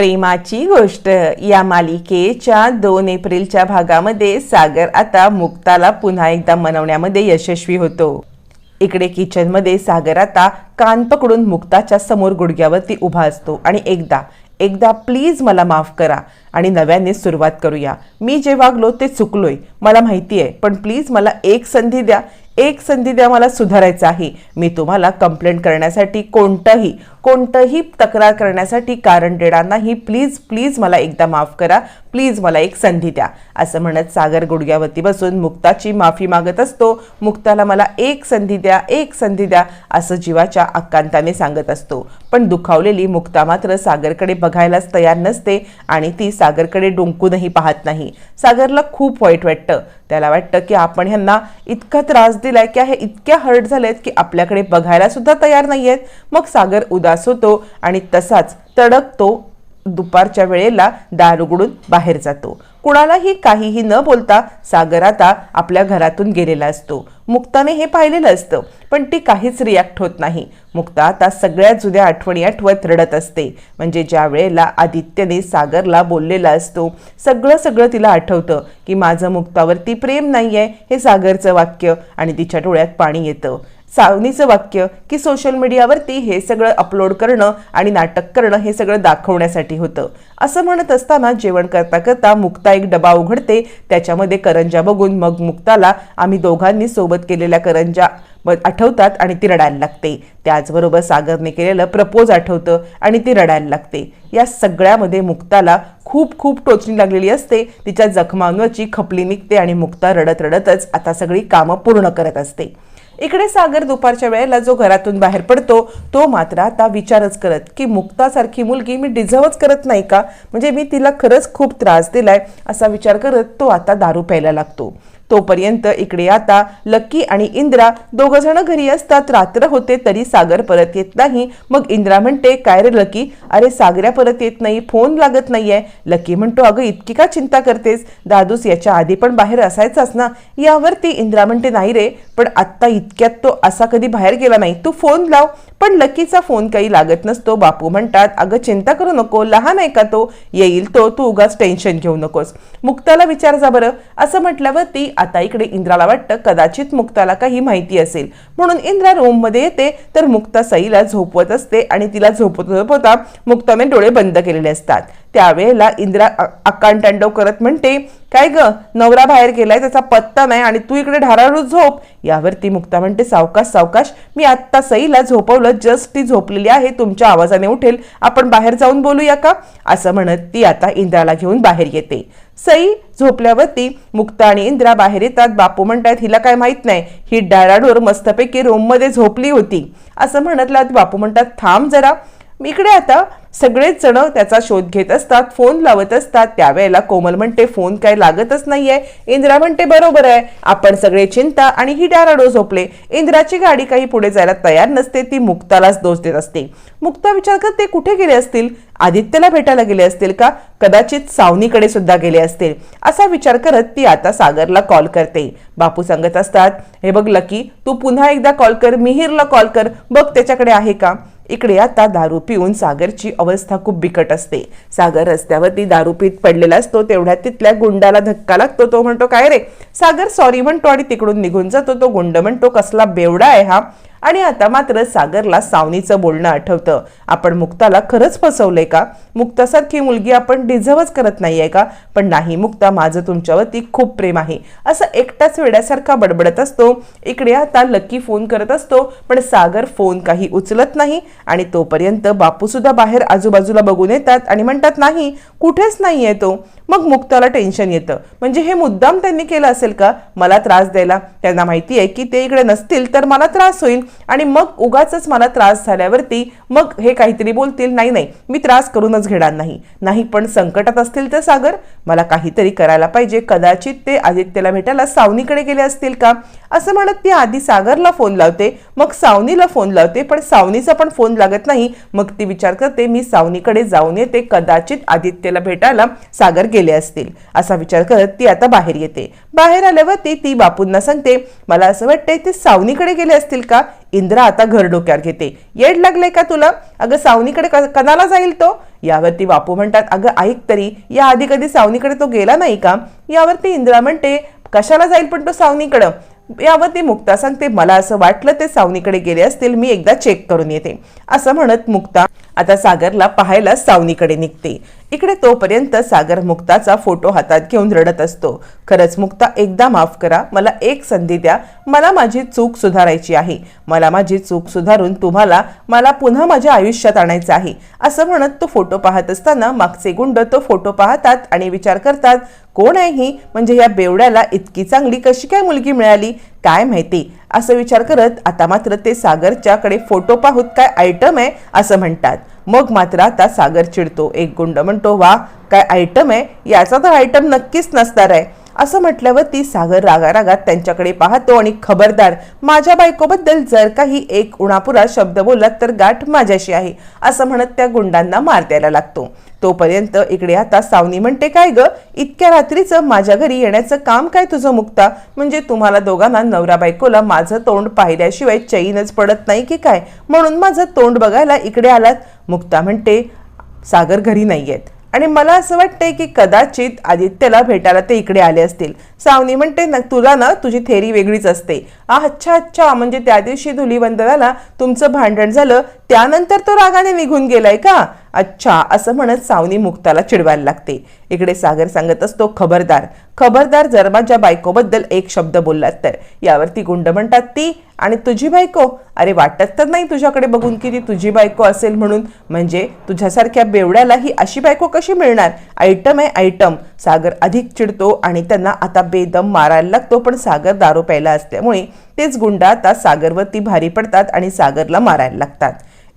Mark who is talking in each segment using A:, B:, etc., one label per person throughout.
A: प्रेमाची गोष्ट. या मालिकेच्या दोन एप्रिलच्या भागामध्ये सागर आता मुक्ताला पुन्हा एकदा मनवण्यामध्ये यशस्वी होतो. इकडे किचनमध्ये सागर आता कान पकडून मुक्ताच्या समोर गुडघ्यावरती उभा असतो आणि एकदा एकदा प्लीज मला माफ करा. आणि नव्याने सुरुवात करूया. मी जे वागलो ते चुकलोय मला माहिती आहे पण प्लीज मला एक संधी द्या. एक संधी द्या मला सुधारायचं आहे. मी तुम्हाला कंप्लेंट करण्यासाठी कोणतंही कोणतंही तक्रार करण्यासाठी कारण देणार नाही. प्लीज प्लीज मला एकदा माफ करा. प्लीज मला एक संधी द्या. असं म्हणत सागर गुडघ्यावरती बसून मुक्ताची माफी मागत असतो. मुक्ताला मला एक संधी द्या एक संधी द्या असं जीवाच्या आकांताने सांगत असतो. पण दुखावलेली मुक्ता मात्र सागरकडे बघायलाच तयार नसते आणि ती सागरकडे डोंकूनही पाहत नाही. सागरला खूप वाईट वाटतं. त्याला वाटतं की आपण ह्यांना इतका त्रास दिलाय की हे इतक्या हर्ट झालेत की आपल्याकडे बघायला सुद्धा तयार नाहीयेत. मग सागर उदास होतो आणि तसाच तडक तो दुपारच्या वेळेला दार उघडून बाहेर जातो. कुणालाही काहीही न बोलता सागर आता आपल्या घरातून गेलेला असतो. मुक्ताने हे पाहिलेलं असतं पण ती काहीच रिॲक्ट होत नाही. मुक्ता आता सगळ्या जुन्या आठवणी आठवत रडत असते. म्हणजे ज्या वेळेला आदित्यने सागरला बोललेला असतो सगळं सगळं तिला आठवतं की माझं मुक्तावरती प्रेम नाही आहे हे सागरचं वाक्य आणि तिच्या डोळ्यात पाणी येतं. सावनीचं वाक्य की सोशल मीडियावरती हे सगळं अपलोड करणं आणि नाटक करणं हे सगळं दाखवण्यासाठी होतं. असं म्हणत असताना जेवण करता करता मुक्ता एक डबा उघडते. त्याच्यामध्ये करंजा बघून मग मुक्ताला आम्ही दोघांनी सोबत केलेल्या करंजा आठवतात आणि ती रडायला लागते. त्याचबरोबर सागरने केलेलं प्रपोज आठवतं आणि ती रडायला लागते. या सगळ्यामध्ये मुक्ताला खूप खूप टोचणी लागलेली असते. तिच्या जखमांवरची खपली निघते आणि मुक्ता रडत रडतच आता सगळी कामं पूर्ण करत असते. इकडे सागर दुपारच्या वेळेला जो घरातून बाहेर पडतो तो मात्र आता विचारच करत की मुक्तासारखी मुलगी मी डिझर्वच करत नाही का? म्हणजे मी तिला खरंच खूप त्रास दिलाय असा विचार करत तो आता दारू प्यायला लागतो. तोपर्यंत इकडे आता लकी आणि इंद्रा दोघजण घरी असतात. रात्र होते तरी सागर परत येत नाही. मग इंद्रा म्हणते काय रे लकी? अरे सागऱ्या परत येत नाही फोन लागत नाहीये. लकी म्हणतो अगं इतकी का चिंता करतेस? दादूस याच्या आधी पण बाहेर असायचाच ना. यावरती इंद्रा म्हणते नाही रे पण आत्ता इतक्यात तो असा कधी बाहेर गेला नाही. तू फोन लाव. पण लकीचा फोन काही लागत नसतो. बापू म्हणतात अगं चिंता करू नको. लहान आहे का तो? येईल तो. तू उगाच टेन्शन घेऊ नकोस. मुक्ताला विचार जा बरं. असं म्हटल्यावर ती आता इकडे इंद्राला वाटतं कदाचित मुक्ताला काही माहिती असेल. म्हणून इंद्रा रूममध्ये येते तर मुक्ता सईला झोपवत असते आणि तिला झोपत झोपवता मुक्ताने डोळे बंद केलेले असतात. त्यावेळेला इंद्रा अ- करत म्हणते काय ग नवरा बाहेर गेलाय त्याचा पत्ता नाही आणि तू इकडे ढाराळू झोप. यावरती मुक्ता म्हणते सावकाश सावकाश मी आत्ता सईला झोपवलं जस्ट ती झोपलेली आहे तुमच्या आवाजाने उठेल. आपण बाहेर जाऊन बोलूया का? असं म्हणत ती आता इंद्राला घेऊन बाहेर येते. सई झोपल्यावरती मुक्ता आणि इंद्रा बाहेर येतात. बापू म्हणतात हिला काय माहीत नाही. ही डायराडोर मस्तपैकी रूममध्ये झोपली होती. असं म्हणतला बापू म्हणतात थांब जरा. इकडे आता सगळेच जण त्याचा शोध घेत असतात फोन लावत असतात. त्यावेळेला कोमल म्हणते फोन काय लागतच नाहीये. इंद्रा म्हणते बरोबर आहे. आपण सगळे चिंता आणि ही डाराडो झोपले. इंद्राची गाडी काही पुढे जायला तयार नसते. ती मुक्तालाच दोष देत असते. मुक्ता विचार करते कुठे गेले असतील? आदित्यला भेटायला गेले असतील का? कदाचित सावनीकडे सुद्धा गेले असतील. असा विचार करत ती आता सागरला कॉल करते. बापू सांगत असतात हे बघ लकी तू पुन्हा एकदा कॉल कर. मिहिरला कॉल कर. बघ त्याच्याकडे आहे का? इकडे आता दारू पिऊन सागरची अवस्था खूप बिकट असते. सागर रस्त्यावरती दारू पीत पडलेला असतो तेवढ्या तिथल्या गुंडाला धक्का लागतो तो म्हणतो काय रे? सागर सॉरी म्हणतो आणि तिकडून निघून जातो. तो गुंड म्हणतो कसला बेवडा आहे हा. आणि आता मात्र सागरला सावनीचं बोलणं आठवतं. आपण मुक्ताला खरंच फसवलंय का? मुक्तासारखी मुलगी आपण डिझर्वच करत नाहीये का? पण नाही मुक्ता माझं तुमच्यावरती खूप प्रेम आहे. असं एकटाच वेड्यासारखा बडबडत असतो. इकडे आता लक्की फोन करत असतो पण सागर फोन काही उचलत नाही आणि तोपर्यंत बापूसुद्धा बाहेर आजूबाजूला बघून येतात आणि म्हणतात नाही कुठेच नाही आहे तो. मग मुक्ताला टेन्शन येतं. म्हणजे हे मुद्दाम त्यांनी केलं असेल का? मला त्रास द्यायला. त्यांना माहिती आहे की ते इकडे नसतील तर मला त्रास होईल. आणि मग उगाच मला त्रास झाल्यावरती मग हे काहीतरी बोलतील. नाही नाही मी त्रास करूनच घेणार नाही. नाही पण संकटात असतील तर सागर मला काहीतरी करायला पाहिजे. कदाचित ते आदित्यला भेटायला सावनीकडे गेले असतील का? असं म्हणत ती आधी सागरला फोन लावते. मग सावनीला फोन लावते पण सावनीचा पण फोन लागत नाही. मग ती विचार करते मी सावनीकडे जाऊन येते. कदाचित आदित्यला भेटायला सागर गेले गेले असतील असा विचार करत ती आता बाहेर येते. बाहेर आल्यावरती ती बापूंना सांगते मला असं वाटतंय ते सावनीकडे गेले असतील का? इंद्रा आता घर डोक्यावर घेते. येड लागले का तुला? अगं सावनीकडे कनाला कणाला जाईल तो? यावरती बापू म्हणतात अगं ऐक तरी या आधी कधी सावनीकडे तो गेला नाही का? यावरती इंद्रा म्हणते कशाला जाईल पण तो सावनीकडं? यावरती मुक्ता सांगते मला असं वाटलं ते सावनीकडे गेले असतील मी एकदा चेक करून येते. असं म्हणत मुक्ता आता सागरला पाहायला सावनीकडे निघते. इकडे तोपर्यंत सागर मुक्ताचा फोटो हातात घेऊन रडत असतो. खरंच मुक्ता एकदा माफ करा मला एक संधी द्या. मला माझी चूक सुधारायची आहे. मला माझी चूक सुधारून तुम्हाला मला पुन्हा माझ्या आयुष्यात आणायचं आहे. असं म्हणत तो फोटो पाहत असताना मागचे गुंड तो फोटो पाहतात आणि विचार करतात कोण आहे ही? म्हणजे या बेवड्याला इतकी चांगली कशी काय मुलगी मिळाली? काय माहिती? असं विचार करत आता मात्र ते सागरच्याकडे फोटो पाहूत काय आयटम आहे असं म्हणतात. मग मात्र आता सागर चिडतो. एक गुंड म्हणतो वा काय आयटम आहे? याचा तर आयटम नक्कीच नसणार आहे. असं म्हटल्यावर ती सागर रागारागात त्यांच्याकडे पाहतो आणि खबरदार माझ्या बायकोबद्दल जर काही एक उणापुरा शब्द बोललात तर गाठ माझ्याशी आहे. असं म्हणत त्या गुंडांना मार द्यायला लागतो. तोपर्यंत इकडे आता सावनी म्हणते काय ग? इतक्या रात्रीचं माझ्या घरी येण्याचं काम काय तुझं मुक्ता? म्हणजे तुम्हाला दोघांना नवरा बायकोला माझं तोंड पाहिल्याशिवाय चैनच पडत नाही की काय? म्हणून माझं तोंड बघायला इकडे आलात. मुक्ता म्हणते सागर घरी नाही आहेत आणि मला असं वाटतंय की कदाचित आदित्यला भेटायला ते इकडे आले असतील. सावनी म्हणते ना तुला ना तुझी थेरी वेगळीच असते. आ अच्छा अच्छा म्हणजे त्या दिवशी धुलीवंदनाला तुमचं भांडण झालं त्यानंतर तो रागाने निघून गेलाय का? अच्छा असं म्हणत सावनी मुक्ताला चिडवायला लागते. इकडे सागर सांगत असतो खबरदार खबरदार जर माझ्या बायकोबद्दल एक शब्द बोललात तर. यावरती गुंड म्हणतात ती आणि तुझी बायको? अरे वाटत तर नाही तुझ्याकडे बघून की ती तुझी बायको असेल म्हणून. म्हणजे तुझ्यासारख्या बेवड्याला ही अशी बायको कशी मिळणार? आयटम आहे आयटम. सागर अधिक चिडतो आणि त्यांना आता बेदम मारायला लागतो पण सागर दारू प्यायला असल्यामुळे तेच गुंड आता सागरवरती भारी पडतात आणि सागरला मारायला लागतात.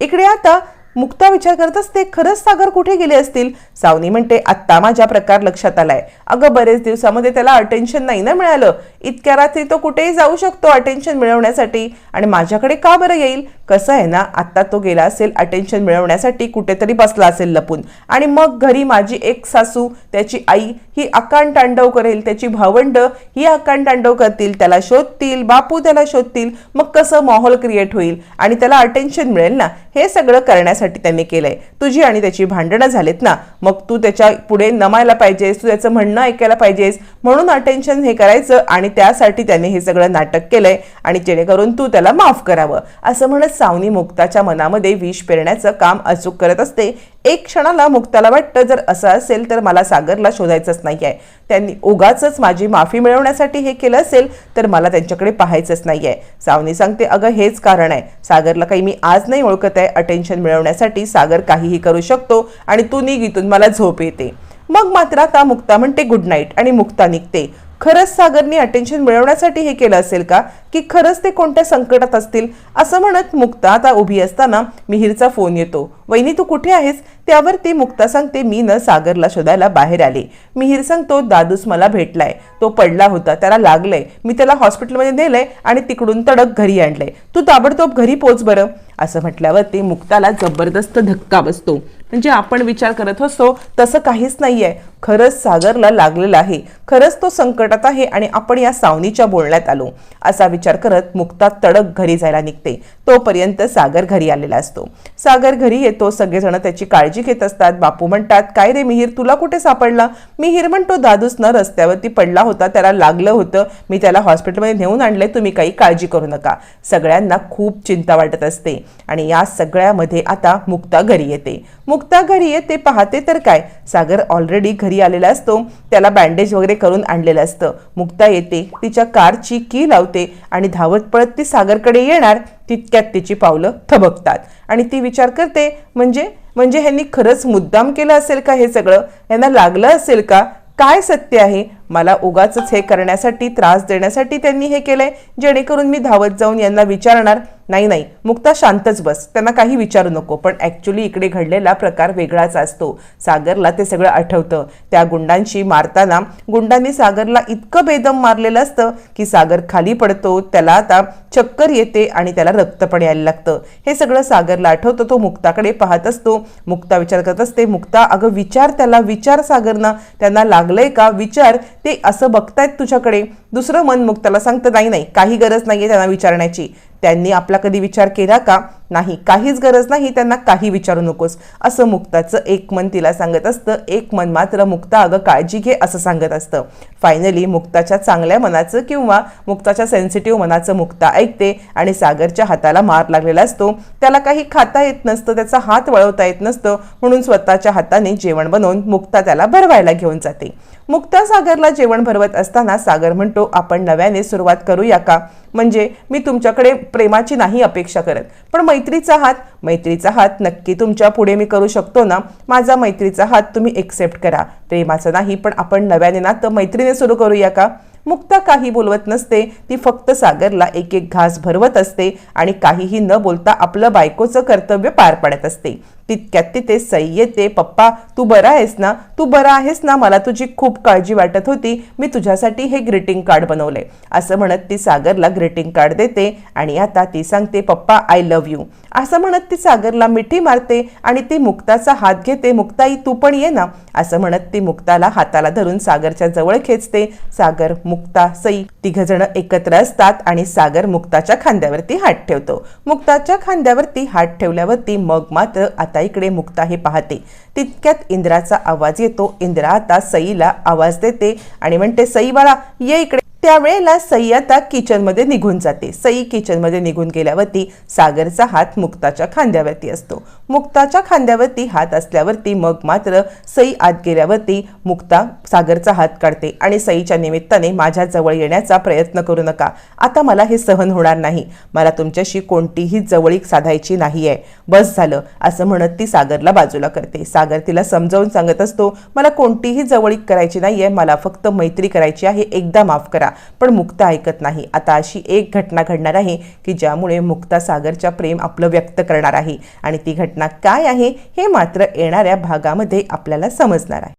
A: इकडे आता मुक्ता विचार करत असते खरंच सागर कुठे गेले असतील? सावनी म्हणते आत्ता माझ्या प्रकार लक्षात आलाय. अगं बरेच दिवसामध्ये त्याला अटेन्शन नाही ना मिळालं. इतक्या रात्री तो कुठेही जाऊ शकतो अटेन्शन मिळवण्यासाठी. आणि माझ्याकडे का बरं येईल? कसं आहे ना आत्ता तो गेला असेल अटेन्शन मिळवण्यासाठी कुठेतरी बसला असेल लपून. आणि मग घरी माझी एक सासू त्याची आई ही अकांड तांडव करेल त्याची भावंड ही अकांड तांडव करतील त्याला शोधतील बापू त्याला शोधतील मग कसं माहोल क्रिएट होईल? आणि त्याला अटेन्शन मिळेल ना? हे सगळं करण्यासाठी त्यांनी केलंय. तुझी आणि त्याची भांडणं झालेत ना मग तू त्याच्या पुढे नमायला पाहिजेस तू त्याचं म्हणणं ऐकायला पाहिजेस म्हणून अटेन्शन हे करायचं आणि त्यासाठी त्याने हे सगळं नाटक केलंय आणि जेणेकरून तू त्याला माफ करावं. असं म्हणत सावनी मुक्ताच्या मनामध्ये विष पेरण्याचं काम अचूक करत असते. एक क्षणाला मुक्ताला वाटतं जर असं असेल तर मला सागरला शोधायचंच नाही आहे त्यांनी उगाच माझी माफी मिळवण्यासाठी हे केलं असेल तर मला त्यांच्याकडे पाहायचंच नाही आहे सावनी सांगते अगं हेच कारण आहे. सागरला काही मी आज नाही ओळखत आहे. अटेन्शन मिळवण्यासाठी सागर काहीही करू शकतो आणि तू निघ इथून मला झोप येते. मग मात्र आता मुक्ता म्हणते गुड नाईट. आणि मुक्ता निघते. खरंच सागरने अटेन्शन मिळवण्यासाठी हे केलं असेल का? की खरंच ते कोणत्या संकटात असतील? असं म्हणत मुक्ता आता उभी असताना मिहीरचा फोन येतो. वहिनी तू कुठे आहेस? त्यावर ती मुक्ता सांगते मी न सागरला शोधायला बाहेर आले. मिहीर सांगतो दादूस मला भेटलाय. तो पडला होता त्याला लागलंय. मी त्याला हॉस्पिटलमध्ये नेलंय आणि तिकडून तडक घरी आणलंय. तू ताबडतोब घरी पोच बरं. असं म्हटल्यावर ते मुक्ताला जबरदस्त धक्का बसतो. म्हणजे आपण विचार करत असतो तसं काहीच नाही आहे खरंच सागरला लागलेलं आहे. खरंच तो संकटात आहे आणि आपण या सावनीच्या बोलण्यात आलो. असा विचार करत मुक्ता तडक घरी जायला निघते. तोपर्यंत सागर घरी आलेला असतो. सागर घरी येतो. सगळेजण त्याची काळजी घेत असतात. बापू म्हणतात काय रे मिहीर तुला कुठे सापडला? मिहीर म्हणतो दादूस न रस्त्यावरती पडला होता. त्याला लागलं होतं. मी त्याला हॉस्पिटलमध्ये नेऊन आणले तुम्ही काही काळजी करू नका. सगळ्यांना खूप चिंता वाटत असते. आणि या सगळ्यामध्ये आता मुक्ता घरी येते. मुक्ता घरी येते पाहते तर काय? सागर ऑलरेडी घरी आलेला असतो. त्याला बँडेज वगैरे करून आणलेलं असतं. मुक्ता येते तिच्या कारची की लावते आणि धावत पळत ती सागरकडे येणार तितक्यात तिची पावलं थबकतात. आणि ती विचार करते म्हणजे म्हणजे ह्यांनी खरंच मुद्दाम केलं असेल का हे सगळं? यांना लागलं असेल का? काय सत्य आहे? मला उगाच हे करण्यासाठी त्रास देण्यासाठी त्यांनी हे केलंय. जेणेकरून मी धावत जाऊन यांना विचारणार नाही नाही. मुक्ता शांतच बस. त्यांना काही विचारू नको. पण ॲक्च्युली इकडे घडलेला प्रकार वेगळाच असतो. सागरला ते सगळं आठवतं. त्या गुंडांशी मारताना गुंडांनी सागरला इतकं बेदम मारलेलं असतं की सागर खाली पडतो त्याला आता चक्कर येते आणि त्याला रक्त पण यायला लागतं. हे सगळं सागरला आठवतं. तो मुक्ताकडे पाहत असतो. मुक्ता विचार करत असते मुक्ता अगं विचार त्याला विचार सागरना. त्यांना लागलंय का? विचार. ते असं बघतायत तुझ्याकडे. दुसरं मन मुक्ताला सांगतं नाही नाही. काही गरज नाही आहे त्यांना विचारण्याची. त्यांनी आपला कधी विचार केला का? नाही काहीच गरज नाही त्यांना काही विचारू नकोस. असं मुक्ताचं एक मन तिला सांगत असतं. एक मन मात्र मुक्ता अगं काळजी घे असं सांगत असतं. फायनली मुक्ताच्या चांगल्या मनाचं किंवा मुक्ताच्या सेन्सिटिव्ह मनाचं मुक्ता ऐकते आणि सागरच्या हाताला मार लागलेला असतो. त्याला काही खाता येत नसतं त्याचा हात वळवता येत नसतं. म्हणून स्वतःच्या हाताने जेवण बनवून मुक्ता त्याला भरवायला घेऊन जाते. मुक्ता सागरला जेवण भरवत असताना सागर म्हणतो आपण नव्याने सुरुवात करूया का? म्हणजे मी तुमच्याकडे प्रेमाची नाही अपेक्षा करत. पण मैत्रीचा हात मैत्रीचा हात नक्की तुमच्यापुढे मी करू शकतो ना? माझा मैत्रीचा हात तुम्ही एक्सेप्ट करा. प्रेमाचं नाही पण आपण नव्याने ना तर मैत्रीने सुरू करूया का? मुक्ता काही बोलवत नसते. ती फक्त सागरला एक एक घास भरवत असते आणि काहीही न बोलता आपलं बायकोचं कर्तव्य पार पाडत असते. तितक्यात तिथे सई येते पप्पा तू बरा आहेस ना? तू बरा आहेस ना? मला तुझी खूप काळजी वाटत होती. मी तुझ्यासाठी हे ग्रीटिंग कार्ड बनवले. असं म्हणत ती सागरला ग्रीटिंग कार्ड देते आणि आता ती सांगते पप्पा आय लव्ह यू असं म्हणत ती सागरला मिठी मारते आणि ती मुक्ताचा हात घेते मुक्ताई तू पण ये ना. असं म्हणत ती मुक्ताला हाताला धरून सागरच्या जवळ खेचते. सागर मुक्ता सई तिघजण एकत्र असतात आणि सागर मुक्ताच्या खांद्यावरती हात ठेवतो. मुक्ताच्या खांद्यावरती हात ठेवल्यावरती मग मात्र आता इकडे मुक्ता हे पाहते. तितक्यात इंद्राचा आवाज येतो. इंद्रा आता सईला आवाज देते आणि म्हणते सई बाळा ये इकडे. त्यावेळेला सई आता किचनमध्ये निघून जाते. सई किचनमध्ये निघून गेल्यावरती सागरचा हात मुक्ताच्या खांद्यावरती असतो. मुक्ताच्या खांद्यावरती हात असल्यावरती मग मात्र सई आत गेल्यावरती मुक्ता सागरचा हात काढते आणि सईच्या निमित्ताने माझ्या जवळ येण्याचा प्रयत्न करू नका. आता मला हे सहन होणार नाही. मला तुमच्याशी कोणतीही जवळीक साधायची नाही आहे बस झालं असं म्हणत ती सागरला बाजूला करते. सागर तिला समजावून सांगत असतो मला कोणतीही जवळीक करायची नाही आहे मला फक्त मैत्री करायची आहे. एकदा माफ करा. पण मुक्ता ऐकत नाही. आता अशी एक घटना घडणार आहे की ज्यामुळे मुक्ता सागरच्या प्रेम आपलं व्यक्त करणार आहे आणि ती घटना काय आहे हे मात्र येणाऱ्या भागामध्ये आपल्याला समजणार आहे.